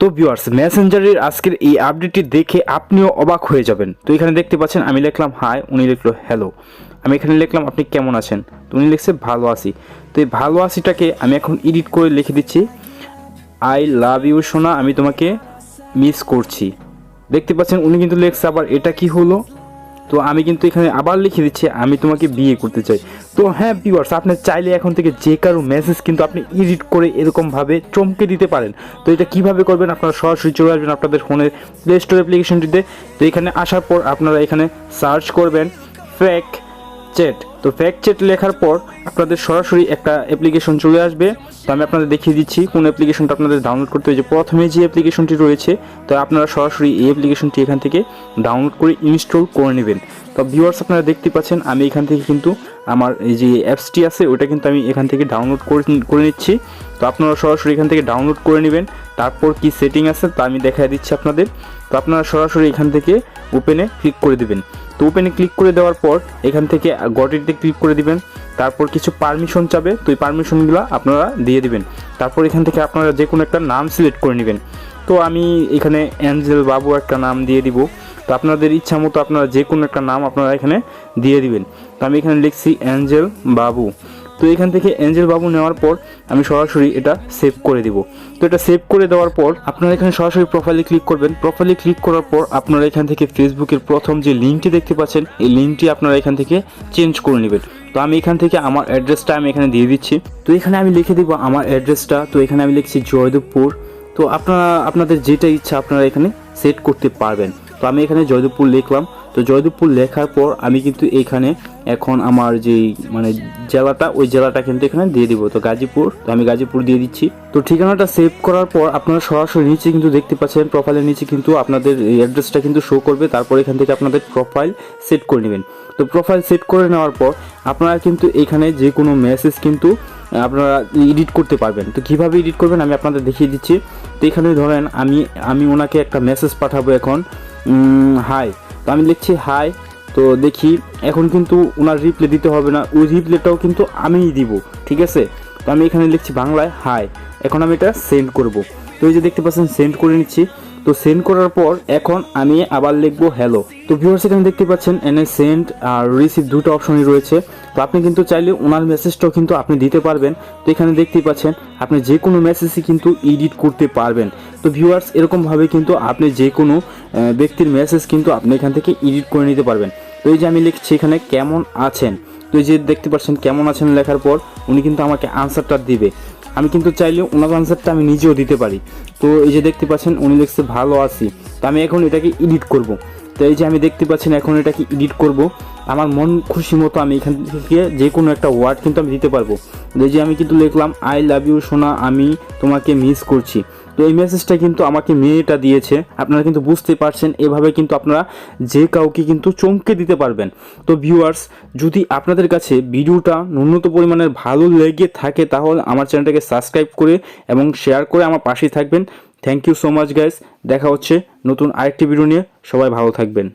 তো ভিউয়ার্স মেসেঞ্জারের আজকের এই আপডেটটি দেখে আপনিও অবাক হয়ে যাবেন। তো এখানে দেখতে পাচ্ছেন, আমি লিখলাম, হাই উনি লিখলো, হ্যালো আমি এখানে লিখলাম, আপনি কেমন আছেন? তো উনি লিখছে, ভালো আছি। তো এই ভালো আছিটাকে আমি এখন এডিট করে লিখে দিচ্ছি, আই লাভ ইউ সোনা, আমি তোমাকে মিস করছি। দেখতে পাচ্ছেন, উনি কিন্তু লেখছে, আবার এটা কি হলো? তো আমি কিন্তু এখানে আবার লিখে দিচ্ছি, আমি তোমাকে বিয়ে করতে চাই। তো হ্যাঁ ভিউয়ার্স আপনি চাইলে এখন থেকে যে কারও মেসেজ কিন্তু আপনি এডিট করে এরকমভাবে চমকে দিতে পারেন। তো এটা কীভাবে করবেন? আপনারা সরাসরি চলে আসবেন আপনাদের ফোনের প্লে স্টোর অ্যাপ্লিকেশনটিতে তো এখানে আসার পর আপনারা এখানে সার্চ করবেন ফেক চ্যাট তো ফ্যাক্ট চেট লেখার পর আপনাদের সরাসরি একটা অ্যাপ্লিকেশন চলে আসবে। তো আমি আপনাদের দেখিয়ে দিচ্ছি কোন অ্যাপ্লিকেশনটা আপনাদের ডাউনলোড করতে হয়েছে। প্রথমে যে অ্যাপ্লিকেশনটি রয়েছে, তো আপনারা সরাসরি এই অ্যাপ্লিকেশনটি এখান থেকে ডাউনলোড করে ইনস্টল করে নেবেন। তো ভিউয়ার্স আপনারা দেখতে পাচ্ছেন, আমি এখান থেকে কিন্তু আমার এই যে অ্যাপসটি আছে, ওটা কিন্তু আমি এখান থেকে ডাউনলোড করে নিচ্ছি। তো আপনারা সরাসরি এখান থেকে ডাউনলোড করে নেবেন। তারপর কি সেটিং আছে, তা আমি দেখাই দিচ্ছি আপনাদের। তো আপনারা সরাসরি এখান থেকে ওপেনে ক্লিক করে দিবেন। তো ওপেনে ক্লিক করে দেওয়ার পর, এখান থেকে গটিতে ক্লিক করে দিবেন। তারপর কিছু পারমিশন চাবে, তো এই পারমিশনগুলো আপনারা দিয়ে দিবেন। তারপর এখান থেকে আপনারা যে কোনো একটা নাম সিলেক্ট করে নেবেন। তো আমি এখানে অ্যাঞ্জেল বাবু একটা নাম দিয়ে দিব। তো আপনাদের ইচ্ছা মতো আপনারা যে কোনো একটা নাম আপনারা এখানে দিয়ে দিবেন। তো আমি এখানে লিখছি অ্যাঞ্জেল বাবু। তো এখান থেকে অ্যাঞ্জেল বাবু নেওয়ার পর আমি সরাসরি এটা সেভ করে দিব। তো এটা সেভ করে দেওয়ার পর আপনারা এখানে সরাসরি প্রোফাইলে ক্লিক করবেন। প্রোফাইলে ক্লিক করার পর আপনারা এখান থেকে ফেসবুকের প্রথম যে লিঙ্কটি দেখতে পাচ্ছেন, এই লিঙ্কটি আপনারা এখান থেকে চেঞ্জ করে নেবেন। তো আমি এখান থেকে আমার অ্যাড্রেসটা আমি এখানে দিয়ে দিচ্ছি। তো এখানে আমি লিখে দিব আমার অ্যাড্রেসটা তো এখানে আমি লিখছি জয়দেবপুর। তো আপনারা, আপনাদের যেটা ইচ্ছা আপনারা এখানে সেট করতে পারবেন। তো আমি এখানে জয়দেবপুর লিখলাম। তো জয়দেবপুর লেখার পর আমি কিন্তু এখানে এখন আমার যেই মানে জেলাটা, ওই জেলাটা কিন্তু এখানে দিয়ে দিব। তো গাজীপুর, তো আমি গাজীপুর দিয়ে দিচ্ছি। তো ঠিকানাটা সেভ করার পর আপনারা সরাসরি নিচে কিন্তু দেখতে পাচ্ছেন প্রোফাইলের নিচে কিন্তু আপনাদের অ্যাড্রেসটা কিন্তু শো করবে। তারপর এখান থেকে আপনাদের প্রোফাইল সেট করে নেবেন। তো প্রোফাইল সেট করে নেওয়ার পর আপনারা কিন্তু এখানে যে কোনো মেসেজ কিন্তু আপনারা এডিট করতে পারবেন। তো কীভাবে এডিট করবেন আমি আপনাদের দেখিয়ে দিচ্ছি। তো এখানে ধরেন আমি আমি ওনাকে একটা মেসেজ পাঠাবো এখন। হাই তো আমি লিখছি হাই তো দেখি, এখন কিন্তু ওনার রিপ্লে দিতে হবে না। ওই রিপ্লেটাও কিন্তু আমিই দিব, ঠিক আছে? তো আমি এখানে লিখছি বাংলায় হাই এখন আমি এটা সেন্ড করব। তো এই যে দেখতে পাচ্ছেন সেন্ড করে নিচ্ছি। তো সেন্ড করার পর এখন আমি আবার লিখব হ্যালো তো ভিউয়ার্স এখানে দেখতে পাচ্ছেন, এনে সেন্ড আর রিসিভ দুটো অপশনই রয়েছে। তো আপনি কিন্তু চাইলে ওনার মেসেজটাও কিন্তু আপনি দিতে পারবেন। তো এখানে দেখতেই পাচ্ছেন, আপনি যে কোনো মেসেজই কিন্তু এডিট করতে পারবেন। তো ভিউয়ার্স এরকমভাবে কিন্তু আপনি যে কোনো ব্যক্তির মেসেজ কিন্তু আপনি এখান থেকে এডিট করে নিতে পারবেন। তো এই যে আমি লিখছি এখানে কেমন আছেন? তো এই যে দেখতে পাচ্ছেন, কেমন আছেন লেখার পর উনি কিন্তু আমাকে আনসারটা দিবে। আমি কিন্তু চাইলে ওনার আনসারটা আমি নিজেও দিতে পারি। তো এই যে দেখতে পাচ্ছেন, উনি লিখছে, ভালো আছি। তো আমি এখন এটাকে এডিট করব। তো এই যে আমি দেখতে পাচ্ছেন এখন এটাকে এডিট করব? আমার মন খুশি মতো আমি এখান থেকে যে কোনো একটা ওয়ার্ড কিন্তু আমি দিতে পারব। এই যে আমি কিন্তু লিখলাম আই লাভ ইউ সোনা, আমি তোমাকে মিস করছি। তো এই মেসেজটা কিন্তু আমাকে মেয়েটা দিয়েছে। আপনারা কিন্তু বুঝতে পারছেন, এভাবে কিন্তু আপনারা যে কাউকে কিন্তু চমকে দিতে পারবেন। তো ভিউয়ার্স যদি আপনাদের কাছে ভিডিওটা ন্যূনতম পরিমাণের ভালো লেগে থাকে, তাহলে আমার চ্যানেলটাকে সাবস্ক্রাইব করে এবং শেয়ার করে আমার পাশেই থাকবেন। Thank you so much guys দেখা হচ্ছে নতুন আরেকটি ভিডিও নিয়ে। সবাই ভালো থাকবেন।